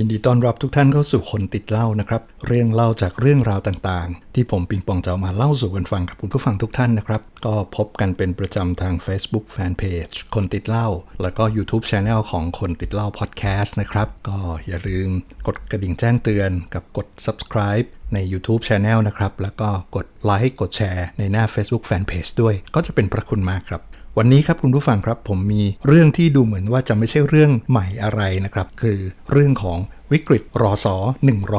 ยินดีต้อนรับทุกท่านเข้าสู่คนติดเล่านะครับ เรื่องเล่าจากเรื่องราวต่างๆ ที่ผมปิงปองจะเอามาเล่าสู่กันฟังกับคุณผู้ฟังทุกท่านนะครับ ก็พบกันเป็นประจำทาง Facebook Fanpage คนติดเล่า แล้วก็ YouTube Channel ของคนติดเล่า Podcast นะครับ ก็อย่าลืมกดกระดิ่งแจ้งเตือนกับกด subscribe ใน YouTube Channel นะครับ แล้วก็กดไลค์กดแชร์ในหน้า Facebook Fanpage ด้วย ก็จะเป็นประคุณมากครับ วันนี้ครับคุณผู้ฟังครับผมมีเรื่องที่ดูเหมือนว่าจะไม่ใช่เรื่องใหม่อะไรนะครับ คือเรื่องของวิกฤตรอสอ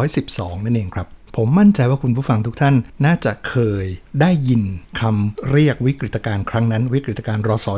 112 นั่นเองครับ ผมมั่นใจว่าคุณผู้ฟังทุกท่านน่าจะเคยได้ยินคำเรียกวิกฤตการณ์ครั้งนั้น วิกฤตการณ์รอสอ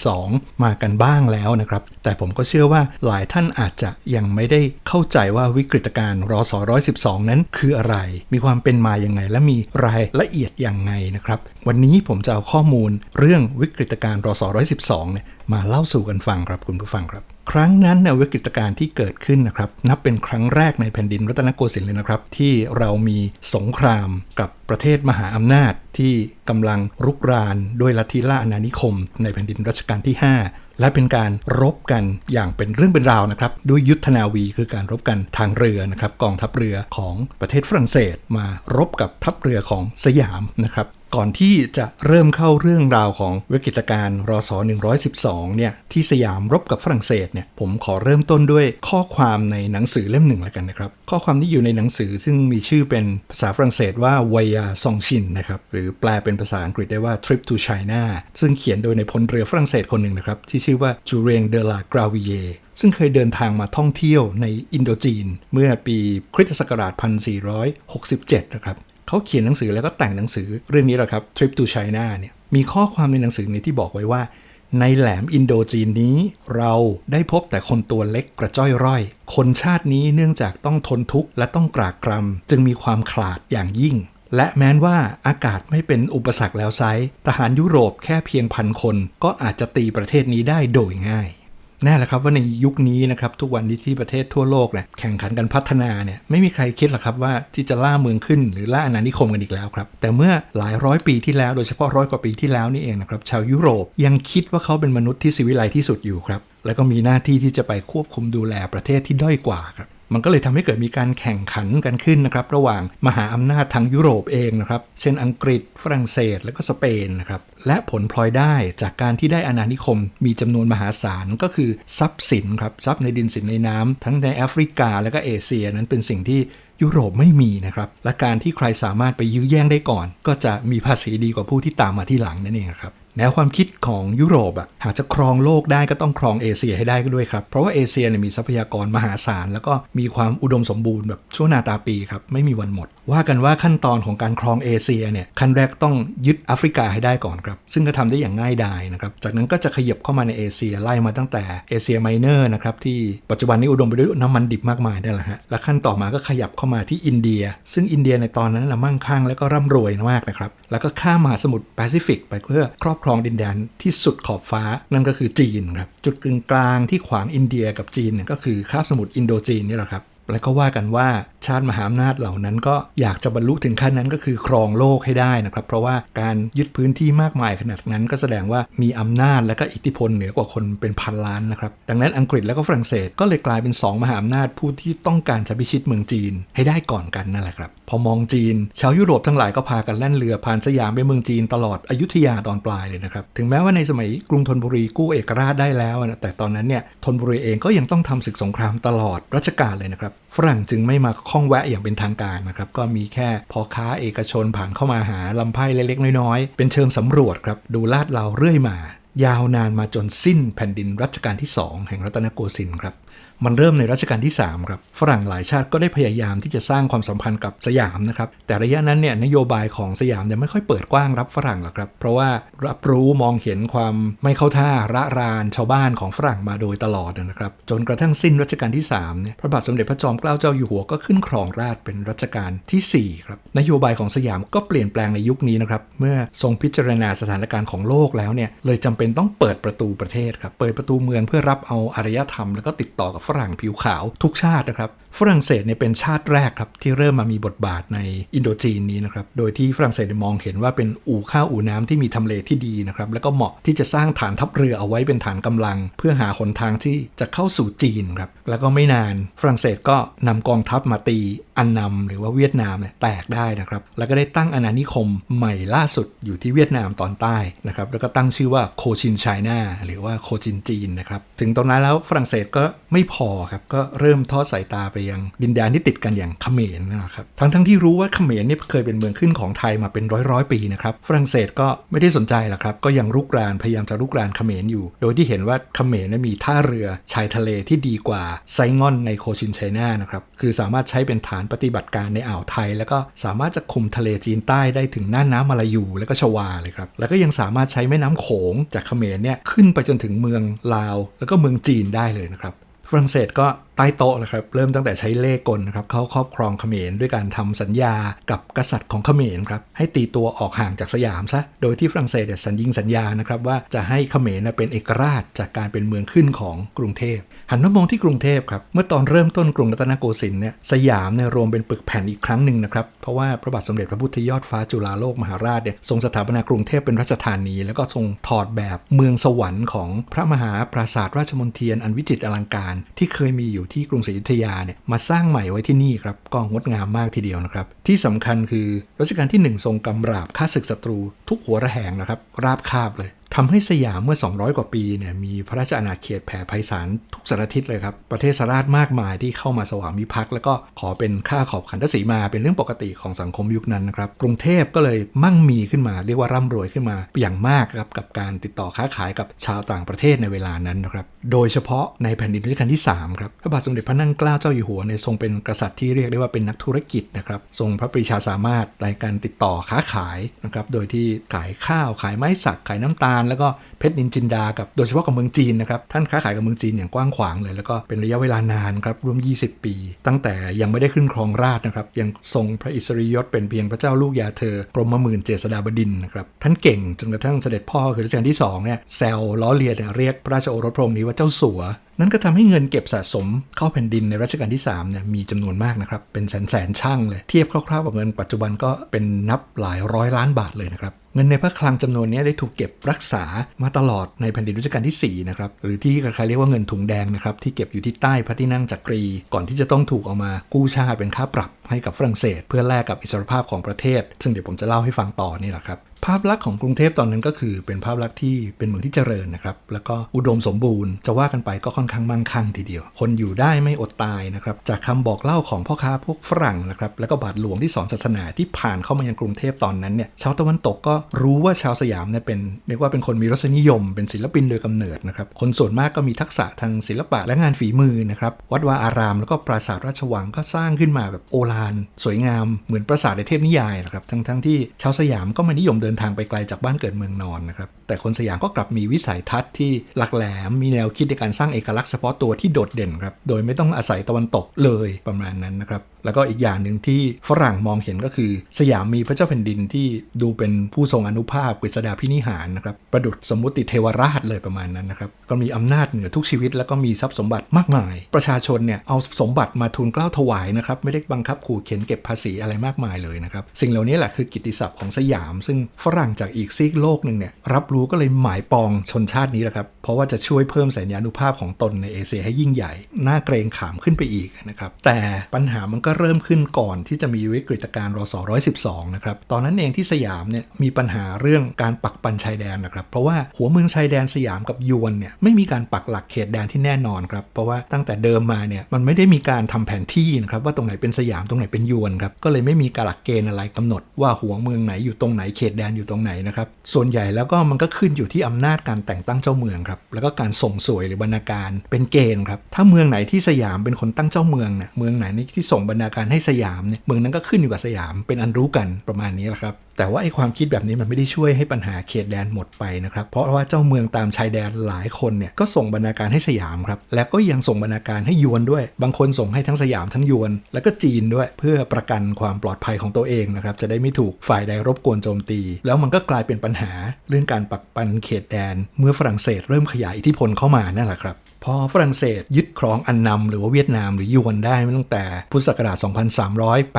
112 มากันบ้างแล้วนะครับ แต่ผมก็เชื่อว่าหลายท่านอาจจะยังไม่ได้เข้าใจว่าวิกฤตการณ์รอสอ112 นั้นคืออะไร มีความเป็นมาอย่างไง และมีรายละเอียดอย่างไงนะครับ วันนี้ผมจะเอาข้อมูลเรื่องวิกฤตการณ์รอสอ112เนี่ยมาเล่าสู่กันฟังครับคุณผู้ฟังครับ ครั้งนั้นเนี่ยวิกฤตการณ์ที่เกิดขึ้นนะครับ นับเป็นครั้งแรกในแผ่นดินรัตนโกสินทร์เลยนะครับ ที่เรามีสงครามกับประเทศมหาอำนาจที่กำลังรุกรานด้วยลัทธิล่าอาณานิคม ในแผ่นดินรัชกาลที่ 5 และเป็นการรบกันอย่างเป็นเรื่องเป็นราวนะครับด้วยยุทธนาวีคือการรบกันทางเรือนะครับกองทัพเรือของประเทศฝรั่งเศส มารบกับทัพเรือของสยามนะครับ ก่อนที่จะเริ่มเข้าเรื่องราวของวิกฤตการณ์รศ112 เนี่ย ที่สยามรบกับฝรั่งเศสเนี่ย ผมขอเริ่มต้นด้วยข้อความในหนังสือเล่มหนึ่งแล้วกันนะครับ ข้อความที่อยู่ในหนังสือซึ่งมีชื่อเป็นภาษาฝรั่งเศสว่า w a y a s o n g c h i n นะครับ หรือแปลเป็นภาษาอังกฤษได้ว่า Trip to China ซึ่งเขียนโดยในพลเรือฝรั่งเศสคนหนึ่งนะครับ ที่ชื่อว่าจูเรงเดลากราวิเยซึ่งเคยเดินทางมาท่องเที่ยวในอินโดจีน เมื่อปีคริสตศักราช 1467 นะครับ เขาเขียนหนังสือแล้วก็แต่งหนังสือเรื่องนี้แหละครับ Trip to China เนี่ยมีข้อความในหนังสือนี้ที่บอกไว้ว่า ในแหลมอินโดจีนนี้ เราได้พบแต่คนตัวเล็กกระจ้อยร่อย คนชาตินี้เนื่องจากต้องทนทุกข์และต้องกรากกรำจึงมีความขลาดอย่างยิ่งและแม้นว่าอากาศไม่เป็นอุปสรรคแล้วไซทหารยุโรปแค่เพียงพันคน ก็อาจจะตีประเทศนี้ได้โดยง่าย แน่แหละครับว่าในยุคนี้นะครับทุกวันนี้ที่ประเทศทั่วโลกเนี่ยแข่งขันกันพัฒนาเนี่ยไม่มีใครคิดหรอกครับว่าที่จะล่าเมืองขึ้นหรือล่าอาณานิคมกันอีกแล้วครับแต่เมื่อหลายร้อยปีที่แล้วโดยเฉพาะร้อยกว่าปีที่แล้วนี่เองนะครับชาวยุโรปยังคิดว่าเขาเป็นมนุษย์ที่สิวิไลที่สุดอยู่ครับแล้วก็มีหน้าที่ที่จะไปควบคุมดูแลประเทศที่ด้อยกว่าครับ มันก็เลยทำให้เกิดมีการแข่งขันกันขึ้นนะครับระหว่างมหาอำนาจทางยุโรปเองนะครับเช่นอังกฤษฝรั่งเศส และก็สเปนนะครับและผลพลอยได้จากการที่ได้อาณานิคม มีจำนวนมหาศาลก็คือทรัพย์สินครับทรัพย์ในดินสินในน้ำทั้งในแอฟริกาและก็เอเชียนั้นเป็นสิ่งที่ยุโรปไม่มีนะครับ และการที่ใครสามารถไปยื้อแย่งได้ก่อน ก็จะมีภาษีดีกว่าผู้ที่ตามมาที่หลังนั่นเองครับ แนวความคิดของยุโรปอะหากจะครองโลกได้ก็ต้องครองเอเชียให้ได้ก็ด้วยครับ เพราะว่าเอเชียเนี่ยมีทรัพยากรมหาศาล แล้วก็มีความอุดมสมบูรณ์แบบชั่วนาตาปีครับ ไม่มีวันหมดว่ากันว่าขั้นตอนของการครองเอเชียเนี่ยขั้นแรกต้องยึดแอฟริกาให้ได้ก่อนครับ ซึ่งก็ทำได้อย่างง่ายดายนะครับจากนั้นก็จะขยับเข้ามาในเอเชียไล่มาตั้งแต่เอเชียไมเนอร์นะครับที่ปัจจุบันนี้อุดมไปด้วยน้ำมันดิบมากมายได้แหละฮะและขั้นต่อมาก็ขยับเข้ามาที่อินเดีย ซึ่งอินเดียในตอนนั้นนะมั่งคั่งและก็ร่ำรวยมากนะครับแล้วก็ข้ามมหาสมุทรแปซิฟิกไปเพื่อครอบครองดินแดนที่สุดขอบฟ้านั่นก็คือจีนครับจุดกึ่งกลางที่ขวางอินเดียกับจีนเนี่ยก็คือคาบสมุทรอินโดจีนนี่แหละครับแล้วก็ว่ากันว่า ชาติมหาอำนาจเหล่านั้นก็อยากจะบรรลุถึงขั้นนั้นก็คือครองโลกให้ได้นะครับ เพราะว่าการยึดพื้นที่มากมายขนาดนั้น ก็แสดงว่ามีอำนาจและก็อิทธิพลเหนือกว่าคนเป็นพันล้านนะครับ ดังนั้นอังกฤษและก็ฝรั่งเศสก็เลยกลายเป็น 2 มหาอำนาจผู้ที่ต้องการจะพิชิตเมืองจีนให้ได้ก่อนกันนั่นแหละครับ พอมองจีน ชาวยุโรปทั้งหลายก็พากันแล่นเรือผ่านสยามไปเมืองจีนตลอดอยุธยาตอนปลายเลยนะครับ ถึงแม้ว่าในสมัยกรุงธนบุรีกู้เอกราชได้แล้วนะแต่ตอนนั้นเนี่ยธนบุรีเองก็ยังต้องทำศึกสงครามตลอดรัชกาลเลยนะครับ ฝรั่งจึงไม่มาข้องแวะอย่างเป็นทางการนะครับ ก็มีแค่พอค้าเอกชนผ่านเข้ามาหาลำไพ่เล็กๆ น้อยๆ เป็นเชิงสำรวจครับ ดูลาดเราเรื่อยมา ยาวนานมาจนสิ้นแผ่นดินรัชกาลที่ 2 แห่งรัตนโกสินทร์ครับ มันเริ่มในรัชกาลที่ 3 ครับ ฝรั่งหลายชาติก็ได้พยายามที่จะสร้างความสัมพันธ์กับสยามนะครับ แต่ระยะนั้นเนี่ยนโยบายของสยามเนี่ยไม่ค่อยเปิดกว้างรับฝรั่งหรอกครับ เพราะว่ารับรู้มองเห็นความไม่เข้าท่าระรานชาวบ้านของฝรั่งมาโดยตลอดนะครับ จนกระทั่งสิ้นรัชกาลที่3เนี่ยพระบาทสมเด็จพระจอมเกล้าเจ้าอยู่หัวก็ขึ้นครองราชเป็นรัชกาลทีสี่4ครับนโยบายของสยามก็เปลี่ยนแปลงในยุคนี้นะครับเมื่อทรงพิจารณาสถานการณ์ของโลกแล้วเนี่ยเลยจำเป็นต้องเปิดประตูประเทศครับเปิดประตูเมืองเพื่อรับเอาอารยธรรมแล้วก็ติดต่อกับฝรั่งผิวขาวทุกชาตินะครับ ฝรั่งเศสเนี่ยเป็นชาติแรกครับที่เริ่มมามีบทบาทในอินโดจีนนี้นะครับ โดยที่ฝรั่งเศสมองเห็นว่าเป็นอู่ข้าวอู่น้ำที่มีทำเลที่ดีนะครับ แล้วก็เหมาะที่จะสร้างฐานทัพเรือเอาไว้เป็นฐานกำลัง เพื่อหาหนทางที่จะเข้าสู่จีนครับ แล้วก็ไม่นานฝรั่งเศสก็นำกองทัพมาตีอันนำหรือว่าเวียดนามเนี่ยแตกได้นะครับ แล้วก็ได้ตั้งอาณานิคมใหม่ล่าสุดอยู่ที่เวียดนามตอนใต้นะครับ แล้วก็ตั้งชื่อว่าโคชินไชน่าหรือว่าโคชินจีนนะครับ ถึงตรงนั้นแล้วฝรั่งเศสก็ไม่พอครับ ก็เริ่มทอดสายตาไปยังดินแดนที่ติดกันอย่างเขมรนะครับทั้งทั้งที่รู้ว่าเขมรเนี่ยเคยเป็นเมืองขึ้นของไทยมาเป็นร้อยร้อยปีนะครับฝรั่งเศสก็ไม่ได้สนใจหรอกครับ ก็ยังรุกรานพยายามจะรุกรานเขมรอยู่ โดยที่เห็นว่าเขมรเนี่ยมีท่าเรือชายทะเลที่ดีกว่าไซงอนในโคชินไชน่านะครับคือสามารถใช้เป็นฐานปฏิบัติการในอ่าวไทย แล้วก็สามารถจะคุมทะเลจีนใต้ได้ถึงน่านน้ำมาลายูแล้วก็ชวาเลยครับแล้วก็ยังสามารถใช้แม่น้ำโขงจากเขมรเนี่ยขึ้นไปจนถึงเมืองลาว แล้วก็เมืองจีนได้เลยนะครับฝรั่งเศสก็ใต้โต๊ะเลยครับ เริ่มตั้งแต่ใช้เล่กลนะครับเขาครอบครองเขมรด้วยการทำสัญญากับกษัตริย์ของเขมรครับให้ตีตัวออกห่างจากสยามซะโดยที่ฝรั่งเศสเนี่ยสัญญิงสัญญานะครับว่าจะให้เขมรเป็นเอกราชจากการเป็นเมืองขึ้นของกรุงเทพหันมามองที่กรุงเทพครับเมื่อตอนเริ่มต้นกรุงรัตนโกสินทร์เนี่ยสยามเนี่ยรวมเป็นปึกแผ่นอีกครั้งหนึ่งนะครับเพราะว่าพระบาทสมเด็จพระพุทธยอดฟ้าจุฬาโลกมหาราชเนี่ยทรงสถาปนากรุงเทพเป็นราชธานี แล้วก็ทรงถอดแบบเมืองสวรรค์ของพระมหาปราสาทราชมนเทียนอันวิจิตรอลังการที่เคยมีอยู่ที่กรุงศรีอยุธยาเนี่ยมาสร้างใหม่ไว้ที่นี่ครับก็งดงามมากทีเดียวนะครับ ที่สำคัญคือรัชกาลที่หนึ่งทรงกำราบฆ่าศึกศัตรูทุกหัวระแหงนะครับ ราบคาบเลย ทำให้สยามเมื่อ 200 กว่าปีเนี่ยมีพระราชอาณาเขตแผ่ไพศาลทุกสารทิศเลยครับ ประเทศสราชมากมายที่เข้ามาสวามิภักดิ์แล้วก็ขอเป็นข้าขอบขันทศีมาเป็นเรื่องปกติของสังคมยุคนั้นนะครับ กรุงเทพก็เลยมั่งมีขึ้นมา เรียกว่าร่ำรวยขึ้นมาอย่างมากครับกับการติดต่อค้าขายกับชาวต่างประเทศในเวลานั้นนะครับโดยเฉพาะในแผ่นดินรัชกาลที่3ครับพระบาทสมเด็จพระนั่งเกล้าเจ้าอยู่หัวเนี่ยทรงเป็นกษัตริย์ที่เรียกได้ว่าเป็นนักธุรกิจนะครับทรงพระปรีชาสามารถในการติดต่อค้าขายนะครับโดยที่ขายข้าวขายไม้สักขายน้ำตาลแล้วก็เพชรนินจินดากับโดยเฉพาะกับเมืองจีนนะครับท่านค้าขายกับเมืองจีนอย่างกว้างขวางเลย แล้วก็เป็นระยะเวลานานครับรวม 20 ปี ตั้งแต่ยังไม่ได้ขึ้นครองราชนะครับยังทรงพระอิสริยยศเป็นเพียงพระเจ้าลูกยาเธอกรมหมื่นเจษฎาบดินนะครับท่านเก่งจนกระทั่งเสด็จพ่อคือรัชกาลที่สองเนี่ยแซวล้อเลียนเรียกพระราชโอรสพระองค์นี้ว่าเจ้าสัวนั่นก็ทำให้เงินเก็บสะสมเข้าแผ่นดินในรัชกาลที่3เนี่ยมีจำนวนมากนะครับ เป็นแสนแสนช่างเลย เทียบคร่าวๆกับเงินปัจจุบันก็เป็นนับหลายร้อยล้านบาทเลยนะครับเงินในพระคลังจำนวนนี้ได้ถูกเก็บรักษามาตลอดในแผ่นดินรัชกาลที่4นะครับหรือที่ใครๆเรียกว่าเงินถุงแดงนะครับที่เก็บอยู่ที่ใต้พระที่นั่งจักรี ก่อนที่จะต้องถูกเอามากู้ชาติเป็นค่าปรับให้กับฝรั่งเศส เพื่อแลกกับอิสรภาพของประเทศ ซึ่งเดี๋ยวผมจะเล่าให้ฟังต่อนี่แหละครับ ภาพลักษณ์ของกรุงเทพตอนนั้นก็คือเป็นภาพลักษณ์ที่เป็นเมืองที่เจริญนะครับ แล้วก็อุดมสมบูรณ์ จะว่ากันไปก็ค่อนข้างมั่งคั่งทีเดียว คนอยู่ได้ไม่อดตายนะครับ จากคำบอกเล่าของพ่อค้าพวกฝรั่งนะครับ แล้วก็บาทหลวงที่สอนศาสนาที่ผ่านเข้ามายังกรุงเทพตอนนั้นเนี่ย ชาวตะวันตกก็รู้ว่าชาวสยามเนี่ยเป็นเรียกว่าเป็นคนมีรสนิยม เป็นศิลปินโดยกำเนิดนะครับ คนส่วนมากก็มีทักษะทางศิลปะและงานฝีมือนะครับ วัดวาอาราม แล้วก็ปราสาทราชวังก็สร้างขึ้นมาแบบโอฬารสวยงามเหมือนปราสาทในเทพนิยายนะครับ ทั้งทั้งที่ชาวสยามก็ม่นิยมเดินทางไปไกลจากบ้านเกิดเมืองนอนนะครับ แต่คนสยามก็กลับมีวิสัยทัศน์ที่หลักแหลม มีแนวคิดในการสร้างเอกลักษณ์เฉพาะตัวที่โดดเด่นครับ โดยไม่ต้องอาศัยตะวันตกเลยประมาณนั้นนะครับ แล้วก็อีกอย่างหนึ่งที่ฝรั่งมองเห็นก็คือ สยามมีพระเจ้าแผ่นดินที่ดูเป็นผู้ทรงอนุภาพกฤษดาพินิหารนะครับประดุษสมมุติเทวราชเลยประมาณนั้นนะครับก็มีอำนาจเหนือทุกชีวิต แล้วก็มีทรัพย์สมบัติมากมาย ประชาชนเนี่ยเอาสมบัติมาทูลเกล้าถวายนะครับไม่ได้บังคับขู่เข็นเก็บภาษีอะไรมากมายเลยนะครับสิ่งเหล่านี้แหละคือกิตติศัพท์ของสยาม ซึ่งฝรั่งจากอีกซีกโลกหนึ่งเนี่ยรับรู้ก็เลยหมายปองชนชาตินี้แหละครับเพราะว่าจะช่วยเพิ่มสัญญานุภาพของตนในเอเชียให้ยิ่งใหญ่น่าเกรงขามขึ้นไปอีกนะครับแต่ปัญหามันก็เริ่มขึ้นก่อนที่จะมีวิกฤตการณ์รศ112นะครับตอนนั้นเองที่สยามเนี่ยมีปัญหาเรื่องการปักปันชายแดนนะครับเพราะว่าหัวเมืองชายแดนสยามกับยวนเนี่ยไม่มีการปักหลักเขตแดนที่แน่นอนครับเพราะว่าตั้งแต่เดิมมาเนี่ยมันไม่ได้มีการทำแผนที่นะครับว่าตรงไหนเป็นสยามตรงไหนเป็นยวนครับก็เลยไม่มีการหลักเกณฑ์อะไรกำหนด ว่าหัวเมืองไหนอยู่ตรงไหนเขตแดนอยู่ตรงไหนนะครับส่วนใหญ่แล้วก็มันก็ขึ้นอยู่ที่อำนาจการแต่งตั้งเจ้าเมืองครับแล้วก็การส่งสวยหรือบรรณาการเป็นเกณฑ์ครับถ้าเมืองไหนที่สยามเป็นคนตั้งเจ้าเมืองเนี่ยเมืองไหนที่ส่งบรรณาการให้สยามเนี่ยเมืองนั้นก็ขึ้นอยู่กับสยามเป็นอันรู้กันประมาณนี้แหละครับแต่ว่าไอ้ความคิดแบบนี้มันไม่ได้ช่วยให้ปัญหาเขตแดนหมดไปนะครับ เพราะว่าเจ้าเมืองตามชายแดนหลายคนเนี่ยก็ส่งบรรณาการให้สยามครับ แล้วก็ยังส่งบรรณาการให้ยวนด้วย บางคนส่งให้ทั้งสยามทั้งยวน แล้วก็จีนด้วย เพื่อประกันความปลอดภัยของตัวเองนะครับ จะได้ไม่ถูกฝ่ายใดรบกวนโจมตี แล้วมันก็กลายเป็นปัญหาเรื่องการปักปันเขตแดน เมื่อฝรั่งเศสเริ่มขยายอิทธิพลเข้ามานั่นแหละครับ พอฝรั่งเศสยึดครองอันนำหรือว่าเวียดนามหรือยวนได้มตั้งแต่พุทธศักราช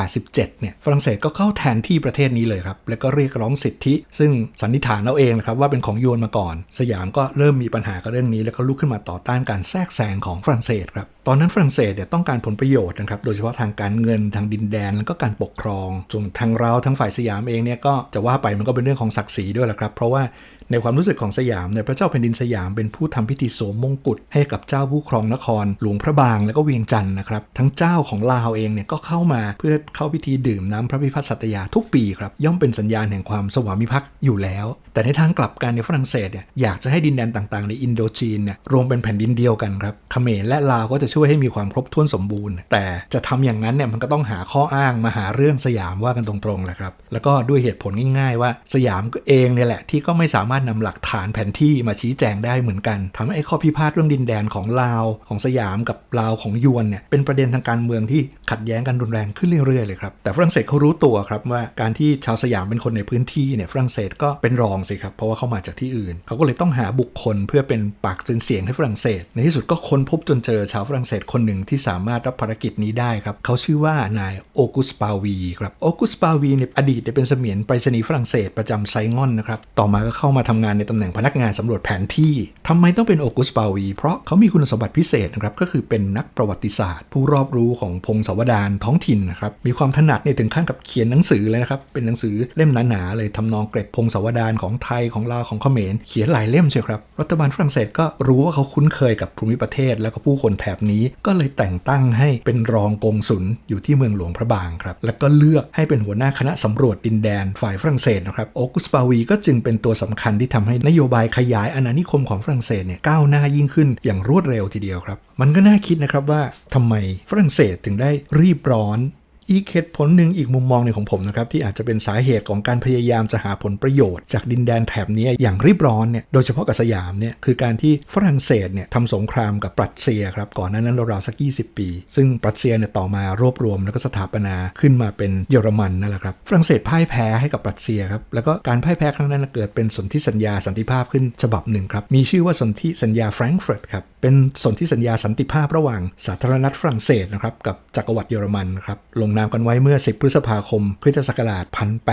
2387 เนี่ยฝรั่งเศสก็เข้าแทนที่ประเทศนี้เลยครับ แล้วก็เรียกร้องสิทธิ ซึ่งสันนิษฐานเราเองนะครับว่าเป็นของยวนมาก่อน สยามก็เริ่มมีปัญหากับเรื่องนี้ แล้วก็ลุกขึ้นมาต่อต้านการแทรกแซงของฝรั่งเศสครับตอนนั้นฝรั่งเศสเนี่ยต้องการผลประโยชน์นะครับ โดยเฉพาะทางการเงินทางดินแดนแล้วก็การปกครองส่วนทางเราทางฝ่ายสยามเองเนี่ยก็จะว่าไปมันก็เป็นเรื่องของศักดิ์ศรีด้วยแหละครับ เพราะว่า ในความรู้สึกของสยามเนี่ยพระเจ้าแผ่นดินสยามเป็นผู้ทำพิธีโสมมงกุฎให้กับเจ้าผู้ครองนคร หลวงพระบางแล้วก็เวียงจันทร์นะครับทั้งเจ้าของลาวเองเนี่ยก็เข้ามาเพื่อเข้าพิธีดื่มน้ำพระพิพัฒน์สัตยาทุกปีครับย่อมเป็นสัญญาณแห่งความสวามิภักดิ์อยู่แล้ว แต่ในทางกลับกันในฝรั่งเศสเนี่ยอยากจะให้ดินแดนต่างๆ ในอินโดจีนเนี่ยรวมเป็นแผ่นดินเดียวกันครับเขมรและลาวก็จะช่วยให้มีความครบถ้วนสมบูรณ์ แต่จะทำอย่างนั้นเนี่ยมันก็ต้องหาข้ออ้างมาหาเรื่องสยามว่ากันตรงๆแหละครับแล้วก็ด้วยเหตุผลง่ายๆ ว่าสยามเองเนี่ยแหละที่ก็ไม่สามารถนำหลักฐานแผนที่มาชี้แจงได้เหมือนกันทำให้ไอ้ข้อพิพาทเรื่องดินแดนของลาวของสยามกับลาวของยวนเนี่ยเป็นประเด็นทางการเมืองที่ขัดแย้งกันรุนแรงขึ้นเรื่อยๆเลยครับแต่ฝรั่งเศสเขารู้ตัวครับว่าการที่ชาวสยามเป็นคนในพื้นที่เนี่ยฝรั่งเศสก็เป็นรองสิครับเพราะว่าเขามาจากที่อื่น เขาก็เลยต้องหาบุคคลเพื่อเป็นปากเป็นเสียงให้ฝรั่งเศส ในที่สุดก็ค้นพบจนเจอชาวฝรั่งเศสคนหนึ่งที่สามารถรับภารกิจนี้ได้ครับเขาชื่อว่านายโอกุสปาวีครับโอกุสปาวีเนี่ยอดีตเนี่ยเป็นเสมียนไปรษณีย์ฝรั่งเศสประจำไซงอนนะครับต่อมาก็เข้ามาทำงานในตำแหน่งพนักงานสำรวจแผนที่ทำไมต้องเป็นโอกุสปาวี เพราะเขามีคุณสมบัติพิเศษนะครับก็คือเป็นนักประวัติศาสตร์ ผู้รอบรู้ของพงศาวดารท้องถิ่นนะครับมีความถนัดเนี่ยถึงขั้นกับเขียนหนังสือเลยนะครับเป็นหนังสือเล่มหนาๆเลยทำนองเกร็ดพงศาวดารของไทยของลาวของเขมรเขียนหลายเล่มเชียวครับรัฐบาลฝรั่งเศสก็รู้ว่าเขาคุ้นเคยกับภูมิประเทศ แล้วก็ผู้คนแถบนี้ก็เลยแต่งตั้งให้เป็นรองกงสุลอยู่ที่เมืองหลวงพระบางครับแล้วก็เลือกให้เป็นหัวหน้าคณะสำรวจดินแดนฝ่ายฝรั่งเศสนะครับโอกุสปาวีก็จึงเป็นตัวสำคัญที่ทำให้นโยบายขยายอาณานิคมของฝรั่งเศสเนี่ยก้าวหน้ายิ่งขึ้นอย่างรวดเร็วทีเดียวครับ มันก็น่าคิดนะครับว่าทำไมฝรั่งเศสถึงได้รีบร้อน อีกเหตุผลหนึ่งอีกมุมมองหนึ่งของผมนะครับที่อาจจะเป็นสาเหตุของการพยายามจะหาผลประโยชน์ จากดินแดนแถบนี้อย่างรีบร้อนเนี่ยโดยเฉพาะกับสยามเนี่ยคือการที่ฝรั่งเศสเนี่ยทำสงครามกับปรัสเซียครับก่อนหน้านั้นราวๆสัก 20 ปี ซึ่งปรัสเซียเนี่ยต่อมารวบรวมแล้วก็สถาปนาขึ้นมาเป็นเยอรมันนั่นแหละครับฝรั่งเศสพ่ายแพ้ให้กับปรัสเซียครับแล้วก็การพ่ายแพ้ครั้งนั้นเกิดเป็นสนธิสัญญาสันติภาพขึ้นฉบับหนึ่งครับมีชื่อว่าสนธิสัญญาแฟรงก์เฟิร์ตครับเป็นสนธิสัญญาสันติภาพระหว่างสาธารณรัฐฝรั่งเศสนะครับกับจักรวรรดิเยอรมันครับลงนามกันไว้เมื่อ 10 พฤษภาคมคริสตศักราช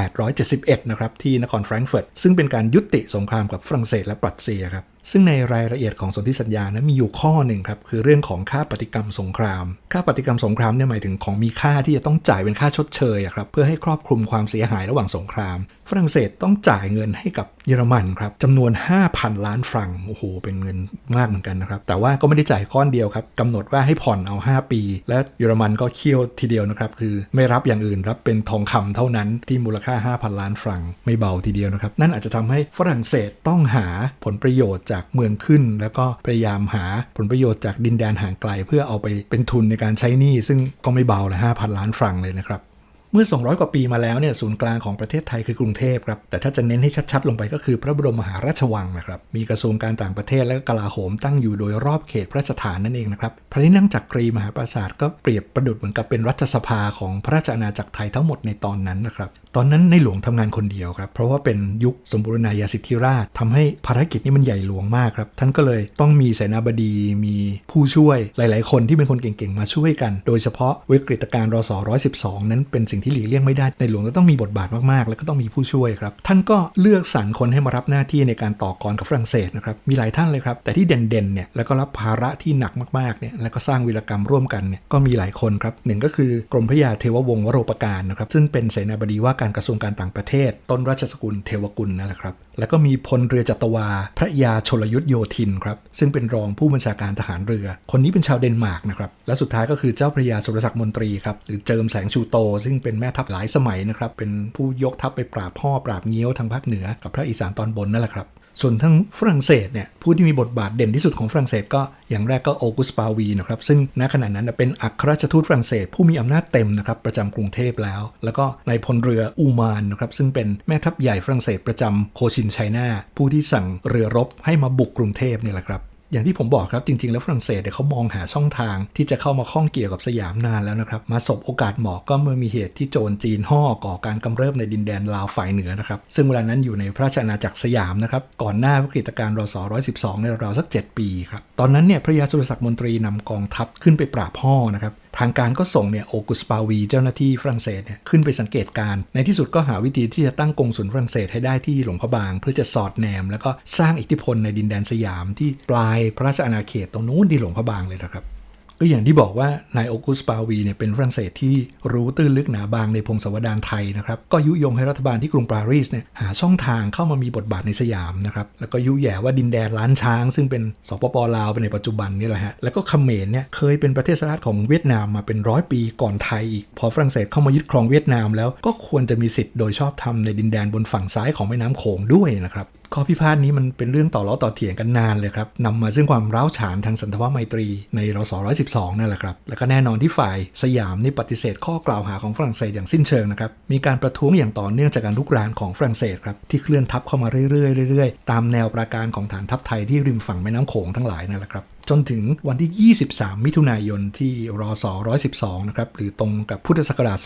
1871 นะครับที่นครแฟรงก์เฟิร์ตซึ่งเป็นการยุติสงครามกับฝรั่งเศสและปรัสเซียครับซึ่งในรายละเอียดของสนธิสัญญานะมีอยู่ข้อหนึ่งครับ คือเรื่องของค่าปฏิกรรมสงคราม ค่าปฏิกรรมสงครามเนี่ยหมายถึงของมีค่าที่จะต้องจ่ายเป็นค่าชดเชยครับเพื่อให้ครอบคลุมความเสียหายระหว่างสงคราม ฝรั่งเศสต้องจ่ายเงินให้กับเยอรมันครับจำนวน 5,000 ล้านฟรังโอ้โหเป็นเงินมากเหมือนกันนะครับแต่ว่าก็ไม่ได้จ่ายก้อนเดียวครับกำหนดว่าให้ผ่อนเอา 5 ปี และเยอรมันก็เคี่ยวทีเดียวนะครับคือไม่รับอย่างอื่นรับเป็นทองคำเท่านั้นที่มูลค่า 5,000 ล้านฟรังไม่เบาทีเดียวนะครับนั่นอาจจะทำให้ฝรั่งเศสต้องหาผลประโยชน์จากเมืองขึ้น แล้วก็พยายามหาผลประโยชน์จากดินแดนห่างไกล เพื่อเอาไปเป็นทุนในการใช้หนี้ซึ่งก็ไม่เบาเลย5,000ล้านฟรังเลยนะครับเมื่อ 200 กว่าปีมาแล้วเนี่ยศูนย์กลางของประเทศไทยคือกรุงเทพครับ แต่ถ้าจะเน้นให้ชัดๆ ลงไปก็คือพระบรมมหาราชวังนะครับ มีกระทรวงการต่างประเทศและก็กลาโหมตั้งอยู่โดยรอบเขตพระราชฐานนั่นเองนะครับ พระที่นั่งจักรีมหาปราสาทก็เปรียบประดุจเหมือนกับเป็นรัฐสภาของพระราชอาณาจักรไทยทั้งหมดในตอนนั้นนะครับตอนนั้นในหลวงทำงานคนเดียวครับ เพราะว่าเป็นยุคสมบูรณาญาสิทธิราชทำให้ภารกิจนี้มันใหญ่หลวงมากครับ ท่านก็เลยต้องมีเสนาบดีมีผู้ช่วยหลาย ๆ คนที่เป็นคนเก่ง ๆ มาช่วยกัน โดยเฉพาะวิกฤตการณ์รศ112 นั้นเป็นสิ่งที่หลีกเลี่ยงไม่ได้ในหลวงก็ต้องมีบทบาทมาก ๆ แล้วก็ต้องมีผู้ช่วยครับ ท่านก็เลือกสรรคนให้มารับหน้าที่ในการต่อกรกับฝรั่งเศสนะครับมีหลายท่านเลยครับแต่ที่เด่นๆเนี่ยแล้วก็รับภาระที่หนักมากๆเนี่ยแล้วก็สร้างวีรกรรมร่วมกันเนี่ยก็มีหลายคนครับหนึ่งก็คือกรมพระยาเทววงศ์วโรปการนะครับซึ่งเป็นเสนาบดีว่าการกระทรวงการต่างประเทศ ต้นราชสกุลเทวกุลนั่นแหละครับ แล้วก็มีพลเรือจัตวา พระยาชลยุทธโยธินครับ ซึ่งเป็นรองผู้บัญชาการทหารเรือ คนนี้เป็นชาวเดนมาร์กนะครับ และสุดท้ายก็คือเจ้าพระยาสุรศักดิ์มนตรีครับ หรือเจิมแสงชูโต ซึ่งเป็นแม่ทัพหลายสมัยนะครับ เป็นผู้ยกทัพไปปราบพ่อปราบเงี้ยวทางภาคเหนือกับพระอีสานตอนบนนั่นแหละครับ ส่วนทั้งฝรั่งเศสเนี่ยผู้ที่มีบทบาทเด่นที่สุดของฝรั่งเศสก็อย่างแรกก็โอกุสปาวีนะครับซึ่งณขณะนั้นเป็นอัครราชทูตฝรั่งเศสผู้มีอำนาจเต็มนะครับประจำกรุงเทพแล้ว แล้วก็ในพลเรืออูมานนะครับซึ่งเป็นแม่ทัพใหญ่ฝรั่งเศสประจำโคชินไชน่าผู้ที่สั่งเรือรบให้มาบุกกรุงเทพเนี่แหละครับ อย่างที่ผมบอกครับจริง ๆ แล้วฝรั่งเศสเนี่ยเขามองหาช่องทางที่จะเข้ามาข้องเกี่ยวกับสยามนานแล้วนะครับ มาสบโอกาสเหมาะก็เมื่อมีเหตุที่โจรจีนห่อก่อการกำเริบในดินแดนลาวฝ่ายเหนือนะครับ ซึ่งเวลานั้นอยู่ในพระราชอาณาจักรสยามนะครับ ก่อนหน้าวิกฤตการณ์รศ112ในราวสัก 7 ปีครับ ตอนนั้นเนี่ยพระยาสุรศักดิ์มนตรีนำกองทัพขึ้นไปปราบห่อนะครับทางการก็ส่งเนี่ยโอกุสปาวี เจ้าหน้าที่ฝรั่งเศสเนี่ยขึ้นไปสังเกตการณ์ในที่สุดก็หาวิธีที่จะตั้งกงสุลฝรั่งเศสให้ได้ที่หลวงพระบาง เพื่อจะสอดแนม แล้วก็สร้างอิทธิพลในดินแดนสยามที่ปลายพระราชอาณาเขตตรงนู้นที่หลวงพระบางเลยนะครับ ก็อย่างที่บอกว่านายโอกุสปาวีเนี่ยเป็นฝรั่งเศสที่รู้ตื้นลึกหนาบางในพงศาวดารไทยนะครับ ก็ยุยงให้รัฐบาลที่กรุงปารีสเนี่ยหาช่องทางเข้ามามีบทบาทในสยามนะครับ แล้วก็ยุแย่ว่าดินแดนล้านช้าง ซึ่งเป็นสปปลาวในปัจจุบันนี่แหละฮะ แล้วก็เขมรเนี่ยเคยเป็นประเทศสหรัฐของเวียดนามมาเป็นร้อยปีก่อนไทยอีก พอฝรั่งเศสเข้ามายึดครองเวียดนามแล้วก็ควรจะมีสิทธิ์โดยชอบธรรมในดินแดนบนฝั่งซ้ายของแม่น้ำโขงด้วยนะครับ ข้อพิพาทนี้มันเป็นเรื่องต่อล้อต่อเถียงกันนานเลยครับนำมาซึ่งความร้าวฉานทางสันทวไมตรีในรศ112นั่นแหละครับ แล้วก็แน่นอนที่ฝ่ายสยามนี่ปฏิเสธข้อกล่าวหาของฝรั่งเศสอย่างสิ้นเชิงนะครับ มีการประท้วงอย่างต่อเนื่องจากการลุกรานของฝรั่งเศสครับที่เคลื่อนทัพเข้ามาเรื่อยๆเรื่อยๆ ตามแนวปราการของฐานทัพไทยที่ริมฝั่งแม่น้ำโขงทั้งหลายนั่นแหละครับจนถึงวันที่ 23 มิถุนายนที่รศ112 นะครับ หรือตรงกับพุทธศักราช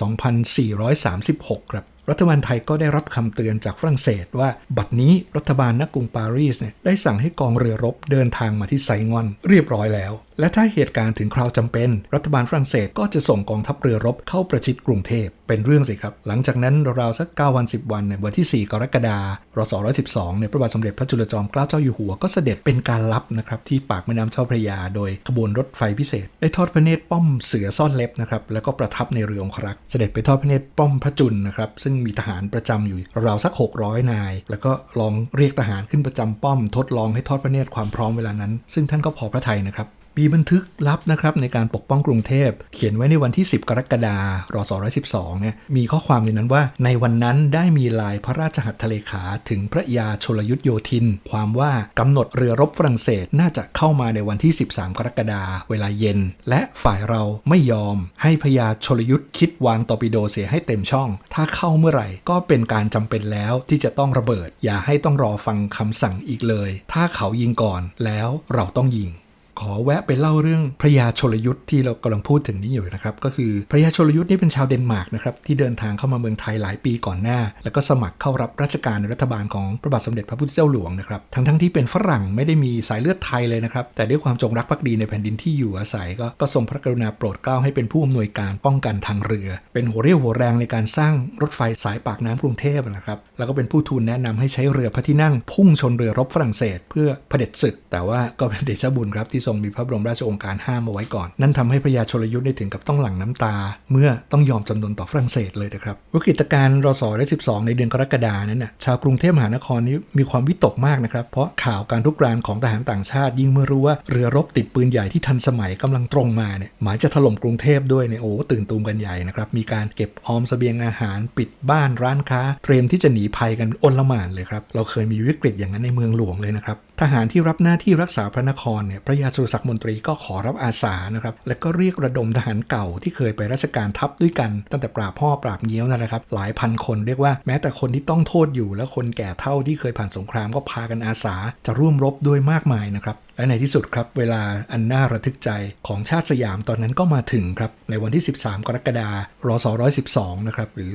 2436 ครับ รัฐบาลไทยก็ได้รับคำเตือนจากฝรั่งเศสว่า บัดนี้รัฐบาลนักกรุงปารีสเนี่ยได้สั่งให้กองเรือรบเดินทางมาที่ไซงอนเรียบร้อยแล้ว และถ้าเหตุการณ์ถึงคราวจำเป็น รัฐบาลฝรั่งเศสก็จะส่งกองทัพเรือรบเข้าประชิดกรุงเทพเป็นเรื่องสิครับ หลังจากนั้นราวสัก9วัน10 วันเนี่ยวันที่ 4 กรกฎาคมรศ112เนี่ยพระบาทสมเด็จพระจุลจอมเกล้าเจ้าอยู่หัวก็เสด็จเป็นการลับนะครับที่ปากแม่น้ำเจ้าพระยา โดยขบวนรถไฟพิเศษ ได้ทอดพระเนตรป้อมเสือซ่อนเล็บนะครับแล้วก็ประทับในเรือองครักษ์เสด็จไปทอดพระเนตรป้อมพระจุลนะครับซึ่งมีทหารประจำอยู่ราวๆสัก 600 นาย แล้วก็ลองเรียกทหารขึ้นประจำป้อมทดลองให้ทอดพระเนตรความพร้อมเวลานั้น ซึ่งท่านก็พอพระทัยนะครับ มีบันทึกลับนะครับในการปกป้องกรุงเทพ เขียนไว้ในวันที่ 10 กรกฎาคมรศ112เนี่ยมีข้อความในนั้นว่า ในวันนั้นได้มีลายพระราชหัตถเลขาถึงพระยาชลยุทธโยธิน ความว่ากำหนดเรือรบฝรั่งเศสน่าจะเข้ามาในวันที่ 13 กรกฎาคมเวลาเย็น และฝ่ายเราไม่ยอม ให้พญาชลยุทธคิดวางตอร์ปิโดเสียให้เต็มช่อง ถ้าเข้าเมื่อไหร่ก็เป็นการจำเป็นแล้วที่จะต้องระเบิด อย่าให้ต้องรอฟังคำสั่งอีกเลย ถ้าเขายิงก่อนแล้วเราต้องยิง ขอแวะไปเล่าเรื่องพระยาชลยุทธ์ที่เรากำลังพูดถึงนี้อยู่นะครับ ก็คือพระยาชลยุทธ์นี่เป็นชาวเดนมาร์กนะครับที่เดินทางเข้ามาเมืองไทยหลายปีก่อนหน้า แล้วก็สมัครเข้ารับราชการในรัฐบาลของพระบาทสมเด็จพระพุทธเจ้าหลวงนะครับทั้งทั้งๆที่เป็นฝรั่งไม่ได้มีสายเลือดไทยเลยนะครับแต่ด้วยความจงรักภักดีในแผ่นดินที่อยู่อาศัยก็ก็ทรงพระกรุณาโปรดเกล้าให้เป็นผู้อำนวยการป้องกันทางเรือ เป็นหัวเรี่ยวหัวแรงในการสร้างรถไฟสายปากน้ำกรุงเทพนะครับแล้วก็เป็นผู้ทูลแนะนำให้ใช้เรือพระที่นั่งพุ่งชนเรือรบฝรั่งเศส เพื่อเผด็จศึก แต่ว่าก็เป็นเดชบุญครับที่ทรงมีพระบรมราชโองการห้ามเอาไว้ก่อน นั่นทำให้พระยาชลยุทธ์ได้ถึงกับต้องหลั่งน้ำตา เมื่อต้องยอมจำนนต่อฝรั่งเศสเลยนะครับวิกฤตการณ์รศ112 ในเดือนกรกฎานั้นน่ะชาวกรุงเทพมหานครนี้มีความวิตกมากนะครับ เพราะข่าวการทุกรานของทหารต่างชาติ ยิ่งเมื่อรู้ว่าเรือรบติดปืนใหญ่ที่ทันสมัยกำลังตรงมาเนี่ยหมายจะถล่มกรุงเทพด้วยเนี่ยโอ้ตื่นตูมกันใหญ่นะครับมีการเก็บออมเสบียงอาหารปิดบ้านร้านค้า เตรียมที่จะหนีภัยกันอนละหมานเลยครับเราเคยมีวิกฤตอย่างนั้นในเมืองหลวงเลยนะครับทหารที่รับหน้าที่รักษาพระนครเนี่ยพระยาสุรศักดิ์มนตรีก็ขอรับอาสานะครับและก็เรียกระดมทหารเก่าที่เคยไปราชการทัพด้วยกัน ตั้งแต่ปราบพ่อปราบเงี้ยวนั่นแหละครับหลายพันคนเรียกว่าแม้แต่คนที่ต้องโทษอยู่ และคนแก่เท่าที่เคยผ่านสงครามก็พากันอาสาจะร่วมรบด้วยมากมายนะครับและในที่สุดครับเวลาอันน่าระทึกใจของชาติสยามตอนนั้นก็มาถึงครับ ในวันที่ 13 กรกฎาคมรศ112 นะครับ หรือ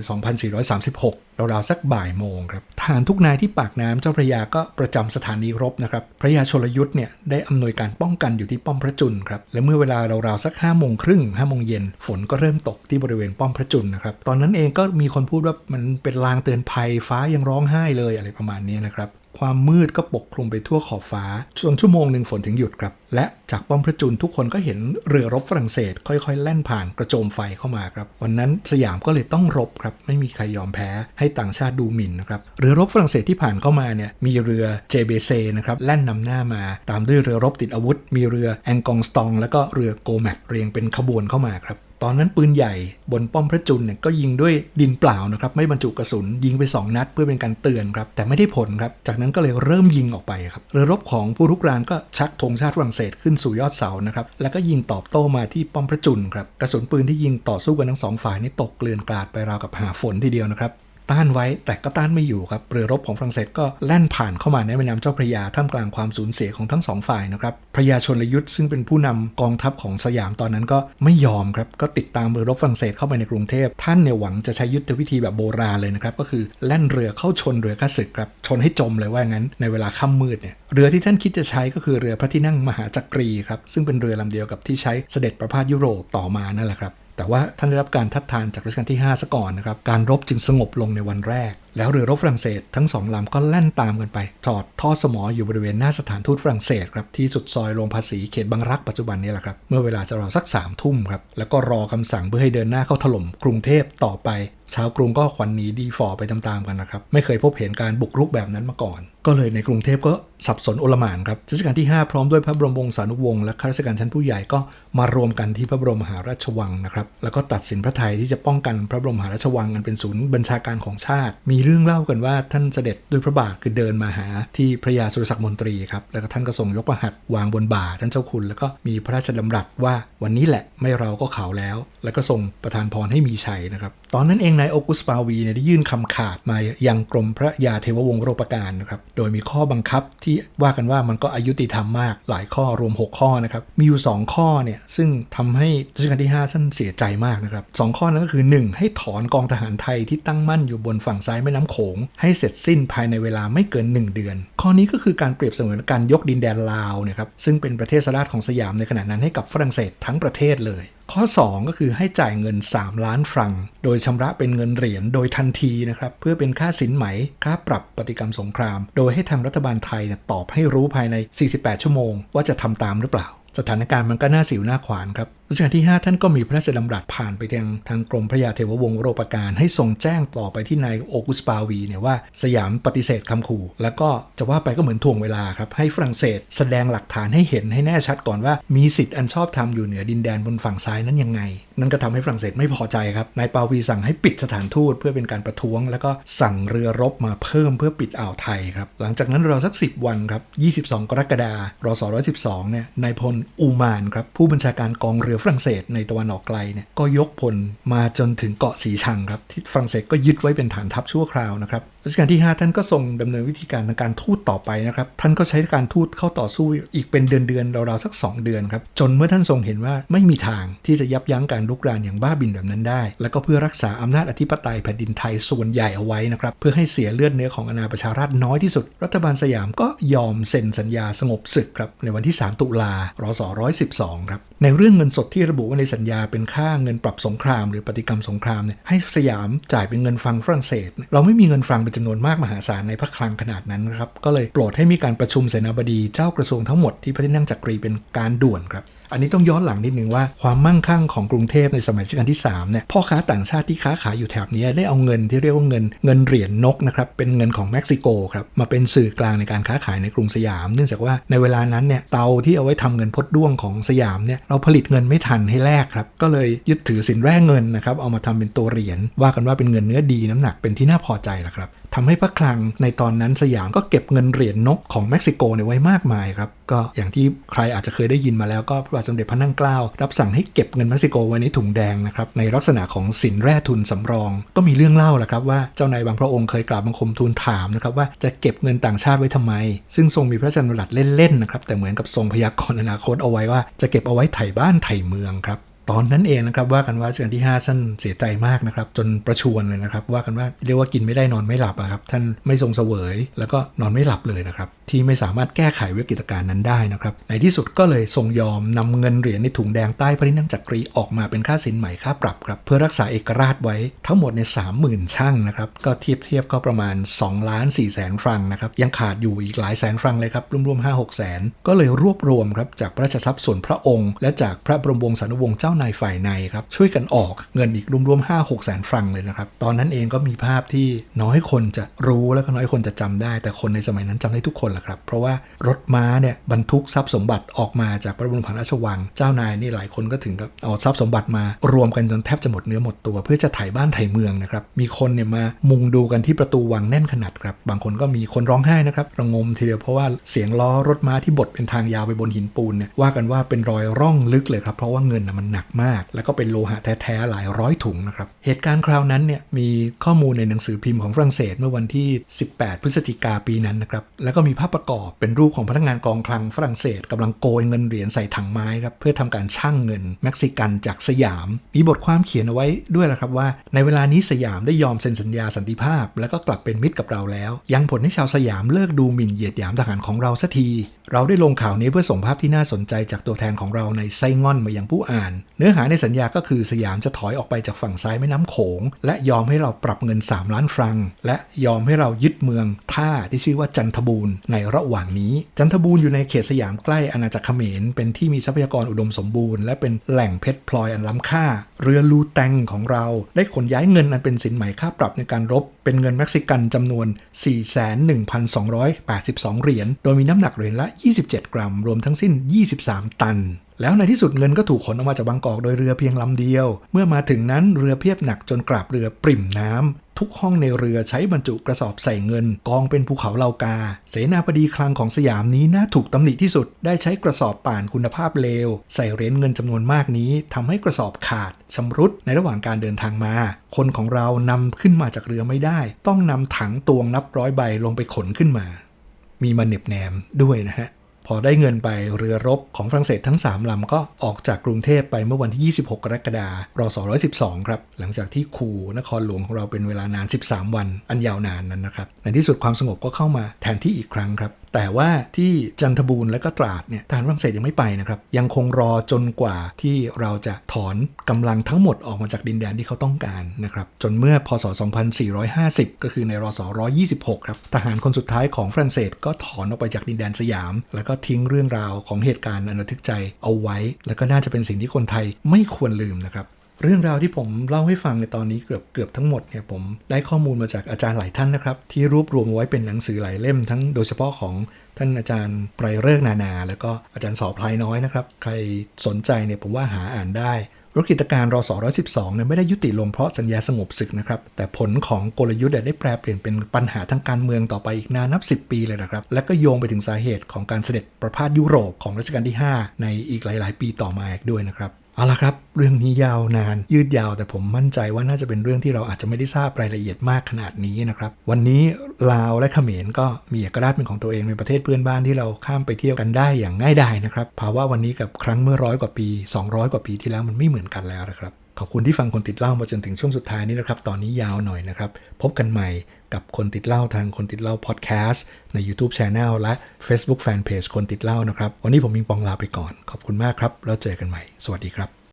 2436 ราวๆสักบ่ายโมงครับทหารทุกนายที่ปากน้ำเจ้าพระยาก็ประจำสถานีรบนะครับ พระยาชลยุทธ์เนี่ยได้อำนวยการป้องกันอยู่ที่ป้อมพระจุลครับ และเมื่อเวลาราวๆสัก5โมงครึ่ง5โมงเย็นฝนก็เริ่มตกที่บริเวณป้อมพระจุลนะครับ ตอนนั้นเองก็มีคนพูดว่ามันเป็นลางเตือนภัยฟ้ายังร้องไห้เลยอะไรประมาณนี้นะครับ ความมืดก็ปกคลุมไปทั่วขอบฟ้าจนชั่วโมงหนึ่งฝนถึงหยุดครับ และจากป้อมพระจุลทุกคนก็เห็นเรือรบฝรั่งเศส ค่อยๆ แล่นผ่านกระโจมไฟเข้ามาครับ วันนั้นสยามก็เลยต้องรบครับ ไม่มีใครยอมแพ้ให้ต่างชาติดูหมิ่นนะครับ เรือรบฝรั่งเศสที่ผ่านเข้ามาเนี่ยมีเรือ JBC นะครับแล่นนำหน้ามา ตามด้วยเรือรบติดอาวุธ มีเรือแองกองสตอง แล้วก็เรือโกแมกเรียงเป็นขบวนเข้ามาครับ ตอนนั้นปืนใหญ่บนป้อมพระจุลเนี่ยก็ยิงด้วยดินเปล่านะครับไม่บรรจุกระสุนยิงไป 2 นัดเพื่อเป็นการเตือนครับแต่ไม่ได้ผลครับจากนั้นก็เลยเริ่มยิงออกไปครับเรือรบของผู้รุกรานก็ชักธงชาติฝรั่งเศสขึ้นสู่ยอดเสานะครับแล้วก็ยิงตอบโต้มาที่ป้อมพระจุลครับกระสุนปืนที่ยิงต่อสู้กันทั้งสองฝ่ายนี่ตกเกลื่อนกลาดไปราวกับหาฝนทีเดียวนะครับ ต้านไว้ แต่ก็ต้านไม่อยู่ครับเรือรบของฝรั่งเศสก็แล่นผ่านเข้ามาในแม่น้ำเจ้าพระยาท่ามกลางความสูญเสียของทั้งสองฝ่ายนะครับพระยาชนลยุทธ์ซึ่งเป็นผู้นำกองทัพของสยามตอนนั้นก็ไม่ยอมครับก็ติดตามเรือรบฝรั่งเศสเข้าไปในกรุงเทพท่านเนี่ยหวังจะใช้ยุทธวิธีแบบโบราณเลยนะครับก็คือแล่นเรือเข้าชนเรือข้าศึกครับชนให้จมเลยว่างั้นในเวลาค่ำมืดเนี่ยเรือที่ท่านคิดจะใช้ก็คือเรือพระที่นั่งมหาจักรีครับซึ่งเป็นเรือลำเดียวกับที่ใช้เสด็จประพาสยุโรปต่อมานั่นแหละครับ แต่ว่าท่านได้รับการทัดทานจากรัชกาลที่ 5 ซะก่อนนะครับ การรบจึงสงบลงในวันแรก แล้วเรือรบฝรั่งเศสทั้งสองลำก็แล่นตามกันไปจอดท่อสมออยู่บริเวณหน้าสถานทูตฝรั่งเศสครับที่สุดซอยโรงภาษีเขตบางรักปัจจุบันนี้แหละครับ เมื่อเวลาจะรอสัก3ามทุ่มครับ แล้วก็รอคำสั่งเพื่อให้เดินหน้าเข้าถล่มกรุงเทพต่อไป ชาวกรุงก็ขวัญหนีดีฟอไปตามๆกันนะครับ ไม่เคยพบเห็นการบุกรุกแบบนั้นมาก่อน ก็เลยในกรุงเทพก็สับสนโอลหม่านครับรัชกาลที่ 5 พร้อมด้วยพระบรมวงศานุวงศ์และข้าราชการชั้นผู้ใหญ่ก็มารวมกันที่พระบรมมหาราชวังนะครับ แล้วก็ตัดสินพระทัยที่จะป้องกันพระบรมมหาราชวังอันเป็นศูนย์บัญชาการของชาติ มีเรื่องเล่ากันว่าท่านเสด็จด้วยพระบาทคือเดินมาหาที่พระยาสุรศักดิ์มนตรีครับ แล้วก็ท่านก็ทรงยกประหัตวางบนบ่าท่านเจ้าคุณ แล้วก็มีพระราชดำรัสว่าวันนี้แหละไม่เราก็เขาแล้ว แล้วก็ทรงประทานพรให้มีชัยนะครับ ตอนนั้นเองนายโอกุสปาวีเนี่ยได้ยื่นคำขาดมายังกรมพระยาเทววงศ์โรปการนะครับ โดยมีข้อบังคับที่ว่ากันว่ามันก็อายุติธรรมมากหลายข้อรวม 6 ข้อนะครับ มีอยู่ 2 ข้อเนี่ยซึ่งทำให้รัชกาลที่ 5 ท่านเสียใจมากนะครับสองข้อนั้นก็คือ 1. ให้ถอนกองทหารไทยที่ตั้งมั่นอยู่บนฝั่งซ้ายแม่น้ำโขง ให้เสร็จสิ้นภายในเวลาไม่เกิน 1 เดือน ข้อนี้ก็คือการเปรียบเสมือนการยกดินแดนลาวนะครับซึ่งเป็นประเทศสราชของสยามในขณะนั้นให้กับฝรั่งเศสทั้งประเทศเลย ข้อ 2 ก็คือให้จ่ายเงิน 3 ล้านฟรัง โดยชำระเป็นเงินเหรียญโดยทันทีนะครับ เพื่อเป็นค่าสินไหม ค่าปรับปฏิกรรมสงคราม โดยให้ทางรัฐบาลไทยตอบให้รู้ภายใน 48 ชั่วโมง ว่าจะทำตามหรือเปล่า สถานการณ์มันก็น่าสิวหน้าขวานครับ รัชกาลที่ 5 ท่านก็มีพระราชดำรัสผ่านไปยังทางกรมพระยาเทววงศ์โรปการ ให้ทรงแจ้งต่อไปที่นายโอกุสปาวีเนี่ยว่าสยามปฏิเสธคำขู่ แล้วก็จะว่าไปก็เหมือนถ่วงเวลาครับให้ฝรั่งเศสแสดงหลักฐานให้เห็นให้แน่ชัดก่อนว่ามีสิทธิ์อันชอบธรรมอยู่เหนือดินแดนบนฝั่งซ้ายนั้นยังไง นั่นก็ทำให้ฝรั่งเศสไม่พอใจครับนายปาวีสั่งให้ปิดสถานทูตเพื่อเป็นการประท้วง แล้วก็สั่งเรือรบมาเพิ่มเพื่อปิดอ่าวไทยครับหลังจากนั้นรอสัก 10 วันครับ22 กรกฎาคมรศ112เนี่ยนายพลอูมานครับผู้บัญชาการกองเรือฝรั่งเศสในตะวันออกไกลเนี่ยก็ยกพลมาจนถึงเกาะสีชังครับที่ฝรั่งเศสก็ยึดไว้เป็นฐานทัพชั่วคราวนะครับรัชกาลที่ 5 ท่านก็ทรงดำเนินวิธีการทางการทูตต่อไปนะครับ ท่านก็ใช้การทูตเข้าต่อสู้อีกเป็นเดือนๆราวๆสัก 2 เดือนครับ จนเมื่อท่านทรงเห็นว่าไม่มีทางที่จะยับยั้งการลุกรานอย่างบ้าบินแบบนั้นได้ แล้วก็เพื่อรักษาอำนาจอธิปไตยแผ่นดินไทยส่วนใหญ่เอาไว้นะครับ เพื่อให้เสียเลือดเนื้อของอาณาประชาราษฎร์น้อยที่สุด รัฐบาลสยามก็ยอมเซ็นสัญญาสงบศึกครับในวันที่ 3 ตุลารศ112ครับในเรื่องเงินสดที่ระบุว่าในสัญญาเป็นค่าเงินปรับสงคราม หรือปฏิกรรมสงครามเนี่ยให้สยามจ่ายเป็นเงินฟังฝรั่งเศส เราไม่มีเงินฟังเป็นจำนวนมากมหาศาลในพระคลังขนาดนั้นนะครับก็เลยโปรดให้มีการประชุมเสนาบดีเจ้ากระทรวงทั้งหมดที่พระที่นั่งจักรีเป็นการด่วนครับ อันนี้ต้องย้อนหลังนิดนึงว่าความมั่งคั่งของกรุงเทพในสมัยรัชกาลที่3เนี่ยพ่อค้าต่างชาติที่ค้าขายอยู่แถบนี้ได้เอาเงินที่เรียกว่าเงินเงินเหรียญนกนะครับเป็นเงินของเม็กซิโกครับมาเป็นสื่อกลางในการค้าขายในกรุงสยาม เนื่องจากว่าในเวลานั้นเนี่ยเตาที่เอาไว้ทำเงินพดด้วงของสยามเนี่ยเราผลิตเงินไม่ทันให้แลกครับก็เลยยึดถือสินแร่เงินนะครับเอามาทำเป็นตัวเหรียญว่ากันว่าเป็นเงินเนื้อดีน้ำหนักเป็นที่น่าพอใจละครับทำให้พระคลังในตอนนั้นสยามก็เก็บเงินเหรียญนกของเม็กซิโกเนี่ยไว้มากมายครับ ก็อย่างที่ใครอาจจะเคยได้ยินมาแล้วก็พระบาทสมเด็จพระนั่งเกล้ารับสั่งให้เก็บเงินเม็กซิโกไว้ในถุงแดงนะครับในลักษณะของสินแร่ทุนสำรอง ก็มีเรื่องเล่าแหละครับว่าเจ้านายบางพระองค์เคยกราบบังคมทูลถามนะครับว่าจะเก็บเงินต่างชาติไว้ทำไม ซึ่งทรงมีพระราชดำรัสเล่นๆนะครับแต่เหมือนกับทรงพยากรณ์อนาคตเอาไว้ว่าจะเก็บเอาไว้ไถ่บ้านไถ่เมืองครับ ตอนนั้นเองนะครับว่ากันว่ารัชกาลที่5ท่านเสียใจมากนะครับจนประชวรเลยนะครับว่ากันว่าเรียกว่ากินไม่ได้นอนไม่หลับครับท่านไม่ทรงเสวย แล้วก็นอนไม่หลับเลยนะครับที่ไม่สามารถแก้ไขวิกฤตการณ์นั้นได้นะครับในที่สุดก็เลยทรงยอมนำเงินเหรียญในถุงแดงใต้พระที่นั่งจักรีออกมาเป็นค่าสินใหม่ค่าปรับครับเพื่อรักษาเอกราชไว้ทั้งหมดในสามหมื่นช่างนะครับก็เทียบเทียบก็ประมาณ2ล้าน4แสนฟรังนะครับยังขาดอยู่อีกหลายแสนฟรังเลยครับรวมๆห้าหกแสนก็เลยรวบรวมครับจากพระราชทรัพย์ส่วนพระองค์ และจากพระบรมวงศานุวงศ์เจ้านายฝ่ายในครับช่วยกันออกเงินอีกรวมๆห้าหกแสนฟรังเลยนะครับ ตอนนั้นเองก็มีภาพที่น้อยคนจะรู้แล้วก็น้อยคนจะจำได้ แต่คนในสมัยนั้นจำได้ทุกคนแหละครับ เพราะว่ารถม้าเนี่ยบรรทุกทรัพย์สมบัติออกมาจากพระบรมพราชวัง เจ้านายนี่หลายคนก็ถึงกับเอาทรัพย์สมบัติมารวมกันจนแทบจะหมดเนื้อหมดตัว เพื่อจะถ่ายบ้านถ่ายเมืองนะครับมีคนเนี่ยมามุงดูกันที่ประตูวังแน่นขนาดครับบางคนก็มีคนร้องไห้นะครับระงมทีเดียวเพราะว่าเสียงล้อรถม้าที่บดเป็นทางยาวไปบนหินปูนเนี่ยว่ากันว่าเป็นรอยร่องลึกเลยครับเพราะว่าเงินนะมันหนักมาก แล้วก็เป็นโลหะแท้ๆหลายร้อยถุงนะครับ เหตุการณ์คราวนั้นเนี่ยมีข้อมูลในหนังสือพิมพ์ของฝรั่งเศสเมื่อวันที่ 18 พฤศจิกาปีนั้นนะครับ แล้วก็มีภาพประกอบเป็นรูปของพนักงานกองคลังฝรั่งเศสกำลังโกยเงินเหรียญใส่ถังไม้ครับเพื่อทำการชั่งเงินเม็กซิกันจากสยาม มีบทความเขียนเอาไว้ด้วยละครับว่า ในเวลานี้สยามได้ยอมเซ็นสัญญาสันติภาพ แล้วก็กลับเป็นมิตรกับเราแล้ว ยังผลให้ชาวสยามเลิกดูหมิ่นเหยียดหยามทหารของเราสักที เราได้ลงข่าวนี้เพื่อส่งภาพที่น่าสนใจจากตัวแทนของเราในไส้งอนมายังผู้อ่านเนื้อหาในสัญญาก็คือสยามจะถอยออกไปจากฝั่งซ้ายแม่น้ำโขง และยอมให้เราปรับเงิน 3 ล้านฟรัง และยอมให้เรายึดเมืองท่าที่ชื่อว่าจันทบูรณ์ในระหว่างนี้ จันทบูรณ์อยู่ในเขตสยามใกล้อาณาจักรเขมร เป็นที่มีทรัพยากรอุดมสมบูรณ์และเป็นแหล่งเพชรพลอยอันล้ำค่า เรือลูแตงของเรา ได้ขนย้ายเงินอันเป็นสินไหมค่าปรับในการรบ เป็นเงินเม็กซิกันจำนวน 41,282 เหรียญ โดยมีน้ำหนักเหรียญละ 27 กรัม รวมทั้งสิ้น 23 ตัน แล้วในที่สุดเงินก็ถูกขนออกมาจากบางกอกโดยเรือเพียงลำเดียว เมื่อมาถึงนั้นเรือเพียบหนักจนกราบเรือปริ่มน้ำทุกห้องในเรือใช้บรรจุกระสอบใส่เงิน กองเป็นภูเขาเหลากา เสนาบดีคลังของสยามนี้น่าถูกตำหนิที่สุด ได้ใช้กระสอบป่านคุณภาพเลว ใส่เหรียญเงินจำนวนมากนี้ทำให้กระสอบขาดชำรุดในระหว่างการเดินทางมา คนของเรานำขึ้นมาจากเรือไม่ได้ ต้องนำถังตวงนับร้อยใบลงไปขนขึ้นมา มีมาเหน็บแนมด้วยนะฮะ พอได้เงินไปเรือรบของฝรั่งเศสทั้ง 3 ลำก็ออกจากกรุงเทพไปเมื่อวันที่ 26 กรกฎาคมรศ112 ครับ หลังจากที่คูนครหลวงของเราเป็นเวลานาน 13 วัน อันยาวนานนั้นนะครับ ในที่สุดความสงบก็เข้ามาแทนที่อีกครั้งครับแต่ว่าที่จันทบูรณ์และก็ตราดเนี่ยทหารฝรั่งเศสยังไม่ไปนะครับยังคงรอจนกว่าที่เราจะถอนกำลังทั้งหมดออกมาจากดินแดนที่เขาต้องการนะครับจนเมื่อพศ 2450 ก็คือในรศ126 ครับทหารคนสุดท้ายของฝรั่งเศสก็ถอนออกไปจากดินแดนสยาม แล้วก็ทิ้งเรื่องราวของเหตุการณ์อันระทึกใจเอาไว้ แล้วก็น่าจะเป็นสิ่งที่คนไทยไม่ควรลืมนะครับ เรื่องราวที่ผมเล่าให้ฟังในตอนนี้เกือบเกือบทั้งหมดเนี่ยผมได้ข้อมูลมาจากอาจารย์หลายท่านนะครับ ที่รวบรวมเอาไว้เป็นหนังสือหลายเล่มทั้งโดยเฉพาะของท่านอาจารย์ไพรเริกนานา แล้วก็อาจารย์สอพลายน้อยนะครับ ใครสนใจเนี่ยผมว่าหาอ่านได้รุกิจการรอศ112เนี่ยไม่ได้ยุติลงเพราะสัญญาสงบศึกนะครับ แต่ผลของกลยุทธ์ได้แปลเปลี่ยนเป็นปัญหาทางการเมืองต่อไปอีกนานนับ 10 ปีเลยนะครับ และก็โยงไปถึงสาเหตุของการเสด็จประพาสยุโรปของรัชกาลที่ 5 ในอีกหลาย ๆ ปีต่อมาอีกด้วยนะครับ เอาละครับ เรื่องนี้ยาวนาน ยืดยาวแต่ผมมั่นใจว่าน่าจะเป็นเรื่องที่เราอาจจะไม่ได้ทราบรายละเอียดมากขนาดนี้นะครับ วันนี้ลาวและเขมรก็มีเอกราชเป็นของตัวเองเป็นประเทศเพื่อนบ้านที่เราข้ามไปเที่ยวกันได้อย่างง่ายดายนะครับภาวะวันนี้กับครั้งเมื่อร้อยกว่าปี 200 กว่าปีที่แล้วมันไม่เหมือนกันแล้วนะครับขอบคุณที่ฟังคนติดเล้ามาจนถึงช่วงสุดท้ายนี้นะครับ ตอนนี้ยาวหน่อยนะครับ พบกันใหม่ กับคนติดเล่าทางคนติดเล่าพอดแคสต์ใน YouTube Channel และ Facebook Fanpage คนติดเล่านะครับ วันนี้ผมมิงปองลาไปก่อน ขอบคุณมากครับ แล้วเจอกันใหม่ สวัสดีครับ